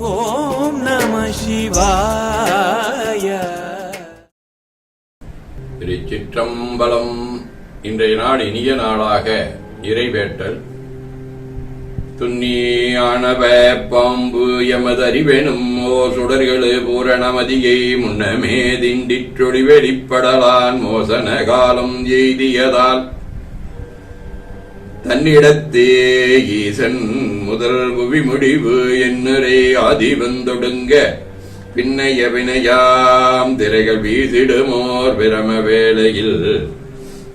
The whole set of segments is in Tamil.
ஓம் நம சிவாய. திருச்சிற்றம்பலம். இன்றைய நாள் இனிய நாளாக இறைவேட்டல். துன்னியானவ பாம்பு எமதறிவெனும் ஓ சுடர்களு பூரணமதியை முன்னமே திண்டிற்றொழி வெளிப்படலான் மோசன காலம் எய்தியதால் தன்னிடத்தே ஈசன் முதல் புவி முடிவு என்னரே ஆதி வந்தொடுங்க பின்னைய வினையாம் திரைகள் வீசிடுமோர் பிரம வேளையில்.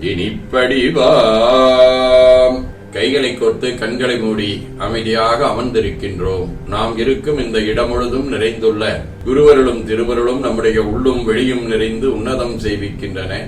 இனிப்படிவாம். கைகளை கோர்த்து கண்களை மூடி அமைதியாக அமர்ந்திருக்கின்றோம். நாம் இருக்கும் இந்த இடம் முழுதும் நிறைந்துள்ள குருவருளும் திருவருளும் நம்முடைய உள்ளும் வெளியும் நிறைந்து உன்னதம் செய்விக்கின்றன.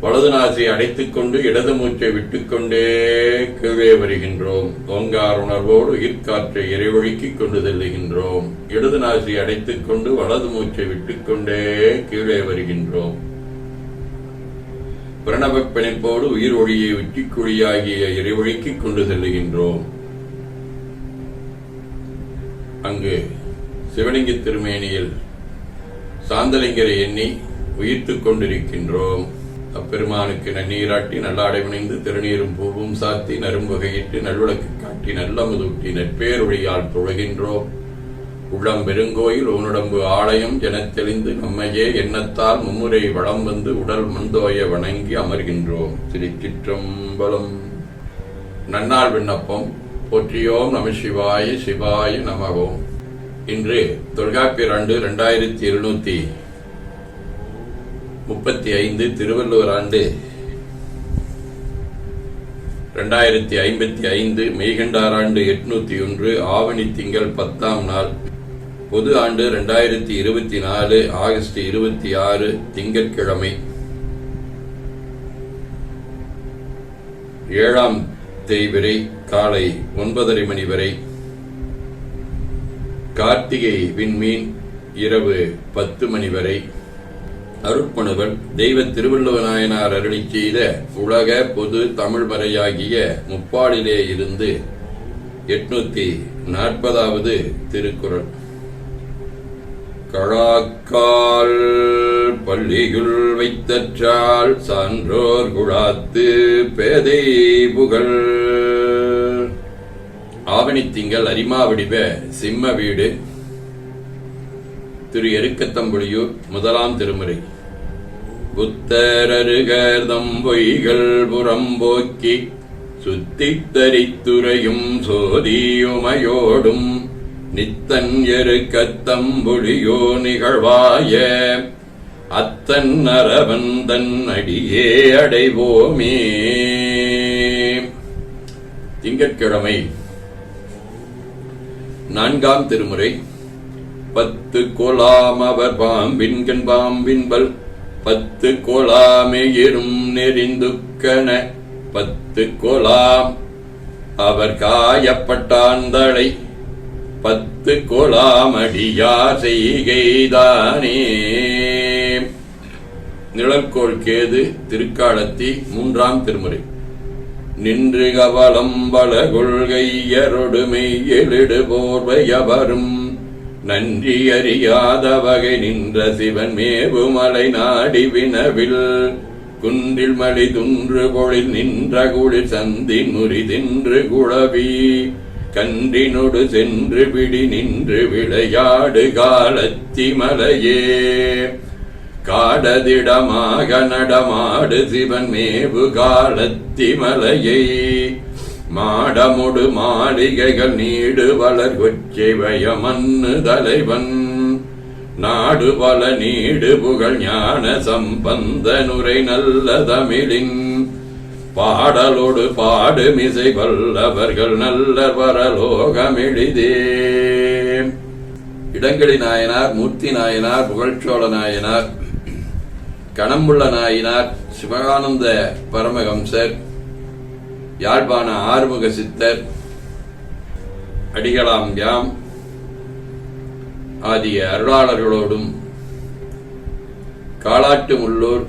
வலது நாசி அடைத்துக் கொண்டு இடது மூச்சை விட்டுக்கொண்டே கீழே வருகின்றோம். ஓங்கார் உணர்வோடு உயிர்காற்றை இறைவழுக்கிக் கொண்டு செல்லுகின்றோம். இடது நாசி அடைத்துக் கொண்டு வலது மூச்சை விட்டுக்கொண்டே கீழே வருகின்றோம். பிரணவப் பிணைப்போடு உயிர் ஒளியை உச்சிக்குழியாகிய இறைவழிக்கிக் கொண்டு செல்லுகின்றோம். அங்கு சிவலிங்க திருமேனியில் சாந்தலிங்கரை எண்ணி உயிர்த்துக் கொண்டிருக்கின்றோம். அப்பெருமானுக்கு நன்னீராட்டி நல்லாடை விணைந்து திருநீரும் பூவும் சாத்தி நரும்பகையிட்டு நல்விளக்கு காட்டி நல்லமுதூட்டி நட்பேரொழியால் தொழுகின்றோம் உள்ளம் பெருங்கோயில் உன்னுடம்பு ஆலயம் எனத் தெளிந்து நம்மையே எண்ணத்தால் மும்முறை வளம் வந்து உடல் முந்தோய வணங்கி அமர்கின்றோம். திருச்சிற்றம்பலம். நன்னாள் விண்ணப்பம். போற்றியோம் நம சிவாய சிவாய நமகோம் இன்று தொல்காப்பியர் ஆண்டு இரண்டாயிரத்தி இருநூத்தி முப்பத்தி ஐந்து திருவள்ளுவர் ஆண்டு இரண்டாயிரத்தி ஐம்பத்தி ஐந்து மெய்கண்டார் ஆண்டு எட்நூத்தி ஒன்று ஆவணி திங்கள் பத்தாம் நாள். பொது ஆண்டு இரண்டாயிரத்தி இருபத்தி நாலு ஆகஸ்ட் இருபத்தி ஆறு திங்கட்கிழமை. ஏழாம் தேய்வரை காலை ஒன்பதரை மணி வரை. கார்த்திகை விண்மீன் இரவு பத்து மணி வரை. அருட்பணுகள் தெய்வ திருவள்ளுவநாயனார் அருளி செய்த உலக பொது தமிழ் மறையாகிய முப்பாடிலே இருந்து எட்நூத்தி நாற்பதாவது திருக்குறள். கழாக்கால் பள்ளியுள் வைத்தற்றால் சான்றோர் குழாத்து பேதை புகழ். ஆவணி திங்கள் அரிமா வடிவ சிம்ம வீடு திரு எருக்கத்தம்புலியூர் முதலாம் திருமுறை. புத்தரருகர்தம் பொய்கள் புறம்போக்கி சுத்தித் தரித்துறையும் சோதியுமையோடும் நித்தன் எருக்கத்தம்புலியோ நிகழ்வாய அத்தன் அரவந்தன் அடியே அடைவோமே. திங்கட்கிழமை நான்காம் திருமுறை பத்து கோலாம் அவர் பாம்பின்கண் பாம்பின்பல் பத்து கோலாமே எறும் நெறிந்துக்கன பத்து கோலாம் அவர் காயப்பட்டாந்தளை பத்து கோலாமடியார் செய்கைதானே. நிழற்கோள் கேது திருக்காலத்தி மூன்றாம் திருமுறை. நின்று கவலம் பல கொள்கையரொடுமை எழுடு போர்வையவரும் நன்றி அறியாத வகை நின்ற சிவன் மேவுமலை நாடி வினவில். குன்றில் மலி துன்று பொழில் நின்ற குளிர் சந்தின் முறி தின்று குழவி. கன்றினொடு சென்று பிடி நின்று விளையாடு காலத்தி மலையே. காடதிடமாக நடமாடு சிவன் மேவு காலத்தி மலையை. மாடமுடு மாளிகைகள் நீடு வளர் கொச்சை வயமன்னு தலைவன். நாடு பல நீடு புகழ் ஞான சம்பந்த நுரை நல்ல தமிழின். பாடலோடு பாடு மிசை வல்லவர்கள் நல்ல பரலோகமெளிதே இடங்களி நாயனார் மூர்த்தி நாயனார் புகழ்ச்சோழ நாயனார் கணம்புள்ள நாயனார் சிவகானந்த பரமஹம்சர் யாழ்ப்பாண ஆறுமுக சித்தர் அடிகளாம் யாம் ஆகிய அருளாளர்களோடும் காலாட்டு முள்ளூர்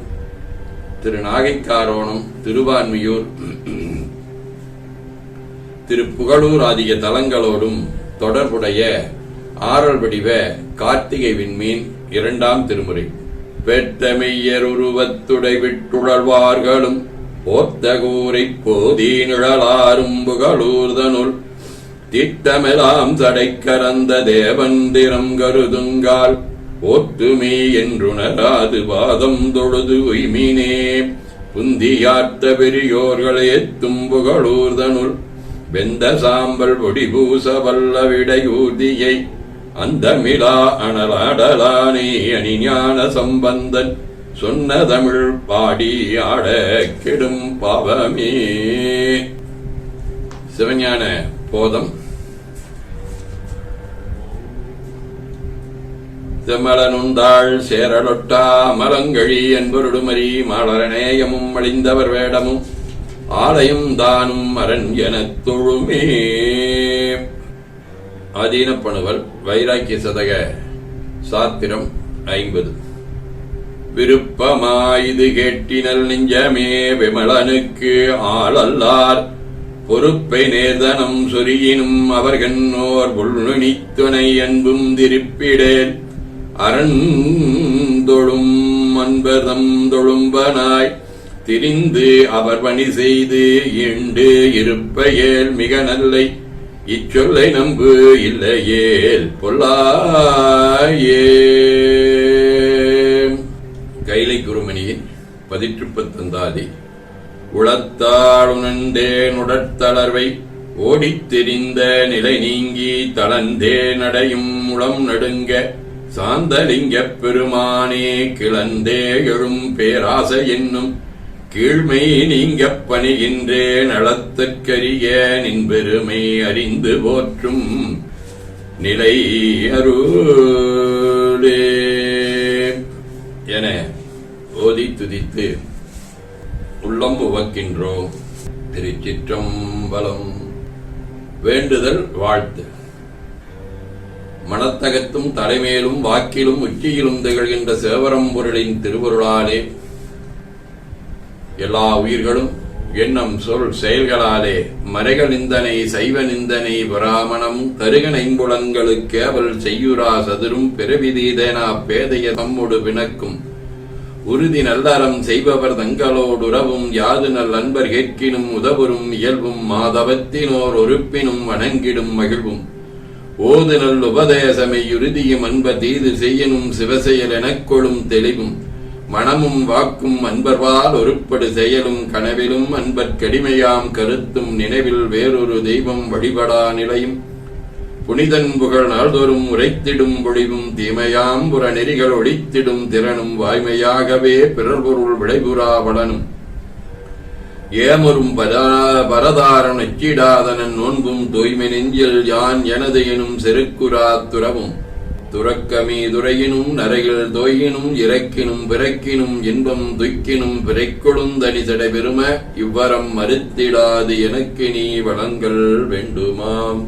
திரு நாகைக்காரோணம் திருவான்மியூர் திரு புகழூர் ஆகிய தலங்களோடும் தொடர்புடைய ஆறல் வடிவ கார்த்திகை விண்மீன் இரண்டாம் திருமுறை. பெத்தமையர் உருவத்துடை விட்டுழல்வார்களும் போத்தகூரை போதி நிழலாரும் புகழூர்தனுள் திட்டமெலாம் தடை கரந்த தேவந்திரம் கருதுங்கால். ஒத்துமே என்றுணராது பாதம் தொழுது உய்மினே. புந்தியார்த்த பெரியோர்களே தும்புகளூர்தனுள் வெந்த சாம்பல் பொடி பூச வல்ல விடையூர்தியை அந்த மிலா அனலாடலானே அணிஞான சம்பந்தன். சொன்ன தமிழ் பாடி ஆட கெடும் பாவமே. சிவஞான போதம். செம்மலனுந்தாள் சேரலொட்டா மலங்கழி என்பருடுமரி மாலரநேயமும் அழிந்தவர் வேடமும் ஆலயம் தானும் அரண் எனத் தொழுமே. ஆதீனப்பணுவல் வைராக்கிய சதக சாத்திரம் ஐம்பது. விருப்பமாயுது கேட்டினல் நெஞ்சமே விமலனுக்கு ஆளல்லார். பொறுப்பை நேர்தனம் சொரியினும் அவர்கண்ணோர் புல்நுனித்துணை அன்பும் திருப்பிடேன் அரண்தொழும் அன்பதம் தொழும்பனாய். திரிந்து அவர் பணி செய்து இண்டு இருப்பையேல் மிக நல்லை இச்சொல்லை நம்பு இல்லையேல் பொல்லாயே. கைலை குருமணியின் பதிற்றுப்பத்தந்தாதி. உளத்தாளுணர்ந்தேன் உடற்தளர்வை ஓடித் தெரிந்த நிலை நீங்கி தளந்தே நடையும் முளம் நடுங்க சாந்தலிங்கப் பெருமானே கிளந்தே எழும் பேராசை என்னும் கீழ்மை நீங்கப் பணிகின்றே நலத்துக்கரிய நின் பெருமை அறிந்து போற்றும் நிலை அருளே. என ஓதி துதித்து உள்ளம் உவக்கின்றோம் திருச்சிற்றம்பலம் வேண்டுதல் வாழ்த்து. மனத்தகத்தும் தலைமேலும் வாக்கிலும் உச்சியிலும் திகழ்கின்ற சேவரம்பொருளின் திருவருளாலே எல்லா உயிர்களும் எண்ணம் சொல் செயல்களாலே. மறைகளிந்தனை சைவ நிந்தனை பிராமணம் தருகன் அவள் செய்யுரா சதுரும் பிறவிதீதேனா பேதைய தம்முடு பிணக்கும். உறுதி நல்லறம் செய்பவர் தங்களோடுறவும் யாது நல் அன்பர் கேட்கினும் உதவுறும் இயல்பும் மாதவத்தினோர் ஒருப்பினும் வணங்கிடும் மகிழ்வும். ஓது நல் உபதேசமை உறுதியும் அன்ப தீது செய்யனும் சிவசெயல் எனக்கொழும் தெளிவும். மனமும் வாக்கும் அன்பர்வால் ஒருப்படு செயலும் கனவிலும் அன்பர் கடிமையாம் கருத்தும் நினைவில் வேறொரு தெய்வம் வழிபடா நிலையும். புனிதன் புகழ் நாள்தோறும் உரைத்திடும் பொழிவும் தீமையாம் புற நெறிகள் ஒழித்திடும் திறனும் வாய்மையாகவே பிறர் பொருள் விளைபுறா வளனும். ஏமரும் பரதாரன் அச்சிடாதனன் நோன்பும் தூய்மை நெஞ்சில் யான் எனது எனும் செருக்குரா துறவும். துறக்கமீ துறையினும் நரையில் தோயினும் இறக்கினும் பிறக்கினும் இன்பம் துய்க்கினும் பிறைக்கொழுந்தனி சடை பெரும இவ்வரம் மறுத்திடாது எனக்கு நீ வளங்கள் வேண்டுமாம்.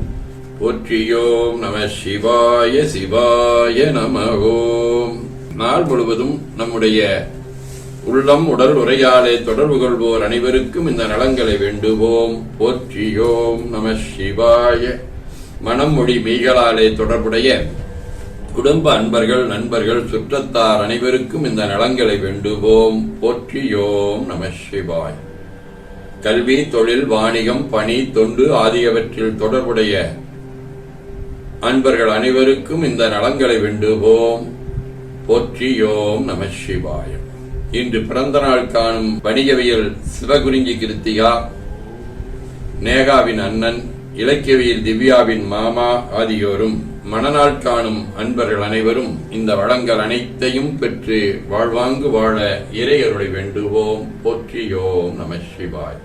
போற்றியோம் நம சிவாய சிவாய நமகோம் நாள் முழுவதும் நம்முடைய உள்ளம் உடல் உரையாலே தொடர்பு கொள்வோர் அனைவருக்கும் இந்த நலங்களை வேண்டுவோம். போற்றியோம் நம சிவாய. மனம் மொழி மெய்களாலே தொடர்புடைய குடும்ப அன்பர்கள் நண்பர்கள் சுற்றத்தார் அனைவருக்கும் இந்த நலங்களை வேண்டுவோம். போற்றியோம் நம சிவாய். கல்வி தொழில் வாணிகம் பணி தொண்டு ஆகியவற்றில் தொடர்புடைய அன்பர்கள் அனைவருக்கும் இந்த நலங்களை வேண்டுவோம். போற்றியோம் நம சிவாய். இன்று பிறந்த நாள் காணும் வணிகவியல் சிவகுருஞ்சி கிருத்திகா நேகாவின் அண்ணன் இலக்கியவியல் திவ்யாவின் மாமா ஆகியோரும் மணநாள் காணும் அன்பர்கள் அனைவரும் இந்த வளங்கள் அனைத்தையும் பெற்று வாழ்வாங்கு வாழ இறையருளை வேண்டுவோம். போற்றியோம் நம சிவாய்.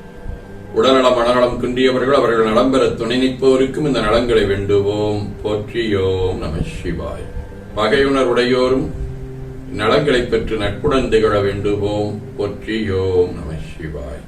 உடல்நலம் மனநலம் குன்றியவர்கள் அவர்கள் நலம் பெற துணை நிற்போருக்கும் இந்த நலங்களை வேண்டுவோம். போற்றியோம் நம சிவாய். பகையுணர் உடையோரும் நலங்களை பெற்று நட்புடன் திகழ வேண்டுவோம். போற்றியோம் நம சிவாய்.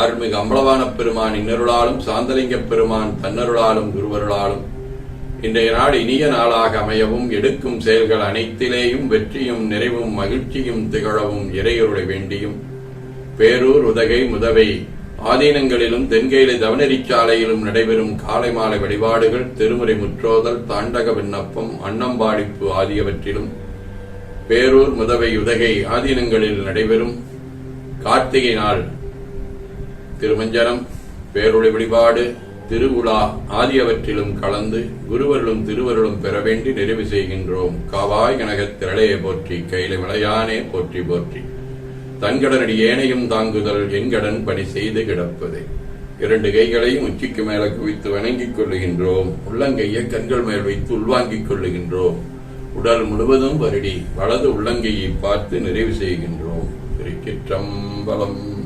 அருள்மிகு அம்பலவான பெருமான் இன்னருளாலும் சாந்தலிங்க பெருமான் தன்னருளாலும் குருவருளாலும். இன்றைய நாள் இனிய நாளாக அமையவும் எடுக்கும் செயல்கள் அனைத்திலேயும் வெற்றியும் நிறைவும் மகிழ்ச்சியும் திகழவும் இறையருளை வேண்டியும். பேரூர் உதகை முதவை ஆதீனங்களிலும் தென்கேலை தவனரிச்சாலையிலும் நடைபெறும் காலை மாலை வழிபாடுகள் திருமுறை முற்றோதல் தாண்டக விண்ணப்பம் அன்னம்பாடிப்பு ஆகியவற்றிலும் பேரூர் முதவை உதகை ஆதீனங்களில் நடைபெறும். கார்த்திகை நாள் திருமஞ்சனம் பேரொளி வழிபாடு திருவிழா ஆகியவற்றிலும் கலந்து குருவர்களும் திருவருளும் பெற வேண்டி நிறைவு செய்கின்றோம். காவாய் கனகத் திரளையை போற்றி கையில விளையானே போற்றி போற்றி. தன்கடனடி ஏனையும் தாங்குதல் என்கடன் பணி செய்து கிடப்பது. இரண்டு கைகளையும் உச்சிக்கு மேல குவித்து வணங்கிக் கொள்ளுகின்றோம். உள்ளங்கையை கண்கள் மேல் வைத்து உள்வாங்கிக் கொள்ளுகின்றோம். உடல் முழுவதும் வருடி வலது உள்ளங்கையை பார்த்து நிறைவு செய்கின்றோம். திருச்சிற்றம்பலம்.